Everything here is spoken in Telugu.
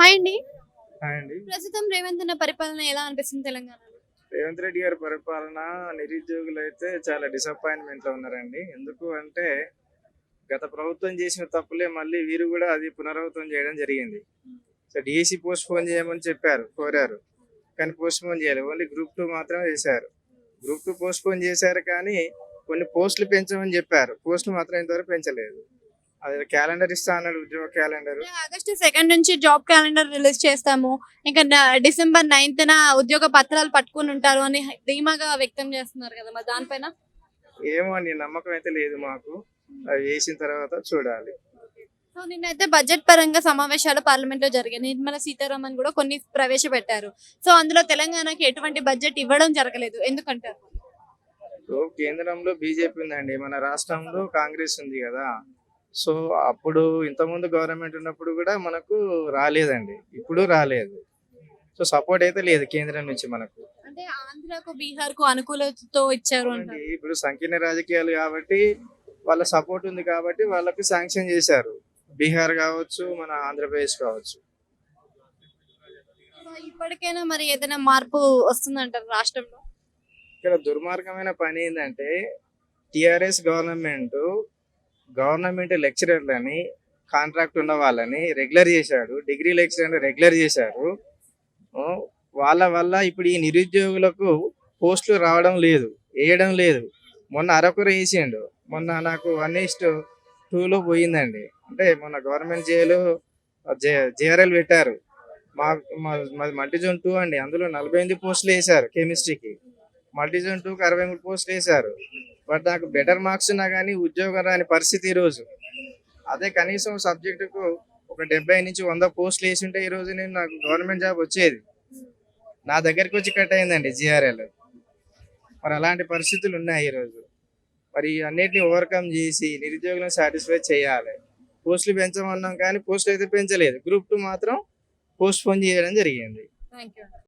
హాయ్ అండి. హాయ్ అండి. ప్రస్తుతం రేవంత్ అన్న పరిపాలన ఎలా అనిపిస్తుంది తెలంగాణలో? రేవంత్ రెడ్డి గారి పరిపాలన నిరుద్యోగులు అయితే చాలా డిసప్పాయింట్మెంట్లో ఉన్నారండి. ఎందుకు అంటే గత ప్రభుత్వం చేసిన తప్పులే మళ్ళీ వీరు కూడా అది పునరావృతం చేయడం జరిగింది. సో డిఎస్సి పోస్ట్ పోన్ చేయమని చెప్పారు కోరారు. కానీ పోస్ట్ పోన్ చేయలేదు. ఓన్లీ గ్రూప్ టూ మాత్రమే చేశారు. గ్రూప్ టూ పోస్ట్ పోన్ చేశారు కానీ కొన్ని పోస్టులు పెంచమని చెప్పారు. పోస్టులు మాత్రం ఇంతవరకు పెంచలేదు. అది క్యాలెండర్ ఇస్తా అన్నాడు ఉద్యోగ క్యాలెండర్. ఆగస్టు సెకండ్ నుంచి జాబ్ క్యాలెండర్ రిలీజ్ చేస్తాము. ఇంకా న- డిసెంబర్ నైన్త్ న ఉద్యోగ పత్రాలు పట్టుకుని ఉంటారు అని ధీమాగా వ్యక్తం చేస్తున్నారు కదా మరి దానిపైన? ఏమో అని నమ్మకం అయితే లేదు మాకు. అవి వేసిన తర్వాత చూడాలి. సో నిన్నైతే బడ్జెట్ పరంగా సమావేశాలు పార్లమెంట్లో జరిగాయి. నిర్మలా సీతారామన్ కూడా కొన్ని ప్రవేశపెట్టారు. సో అందులో తెలంగాణకి ఎటువంటి బడ్జెట్ ఇవ్వడం జరగలేదు. ఎందుకంటారు? కేంద్రంలో బీజేపీ ఉందండి. మన రాష్ట్రంలో కాంగ్రెస్ ఉంది కదా. సో అప్పుడు ఇంతకుముందు గవర్నమెంట్ ఉన్నప్పుడు కూడా మనకు రాలేదండి. ఇప్పుడు రాలేదు. సో సపోర్ట్ అయితే లేదు కేంద్రం నుంచి మనకు. అంటే ఆంధ్రకు బీహార్కు అనుకూలతతో ఇచ్చారు ఇప్పుడు సంకీర్ణ రాజకీయాలు కాబట్టి వాళ్ళ సపోర్ట్ ఉంది కాబట్టి వాళ్ళకు శాంక్షన్ చేశారు. బీహార్ కావచ్చు మన ఆంధ్రప్రదేశ్ కావచ్చు. ఇప్పటికైనా మరి ఏదైనా మార్పు వస్తుందంటారు రాష్ట్రంలో? ఇక్కడ దుర్మార్గమైన పని ఏంటంటే టిఆర్ఎస్ గవర్నమెంట్ గవర్నమెంట్ లెక్చరర్లని కాంట్రాక్ట్ ఉన్న వాళ్ళని రెగ్యులర్ చేశాడు. డిగ్రీ లెక్చరర్ రెగ్యులర్ చేశారు. వాళ్ళ వల్ల ఇప్పుడు ఈ నిరుద్యోగులకు పోస్టులు రావడం లేదు వేయడం లేదు. మొన్న అరకుర వేసిండు. మొన్న నాకు వన్ ఈస్ట్ టూలో పోయిందండి. అంటే మొన్న గవర్నమెంట్ జైలు జేఆర్ఎల్ పెట్టారు. మా మాది మల్టీ జోన్ టూ అండి. అందులో నలభై ఎనిమిది పోస్టులు వేశారు కెమిస్ట్రీకి. మల్టీ జోన్ టూకి అరవై మూడు పోస్టులు వేశారు. బట్ నాకు బెటర్ మార్క్స్ ఉన్నా కానీ ఉద్యోగం రాని పరిస్థితి ఈరోజు అదే కనీసం సబ్జెక్టుకు ఒక డెబ్బై నుంచి వంద పోస్టులు వేసి ఉంటే ఈరోజు నేను నాకు గవర్నమెంట్ జాబ్ వచ్చేది. నా దగ్గరికి వచ్చి కట్ అయిందండి జిఆర్ఎల్ మరి అలాంటి పరిస్థితులు ఉన్నాయి ఈరోజు మరి అన్నిటిని ఓవర్కమ్ చేసి నిరుద్యోగులను సాటిస్ఫై చేయాలి. పోస్టులు పెంచమన్నాం కానీ పోస్టులు అయితే పెంచలేదు. గ్రూప్ టూ మాత్రం పోస్ట్ పోన్ చేయడం జరిగింది.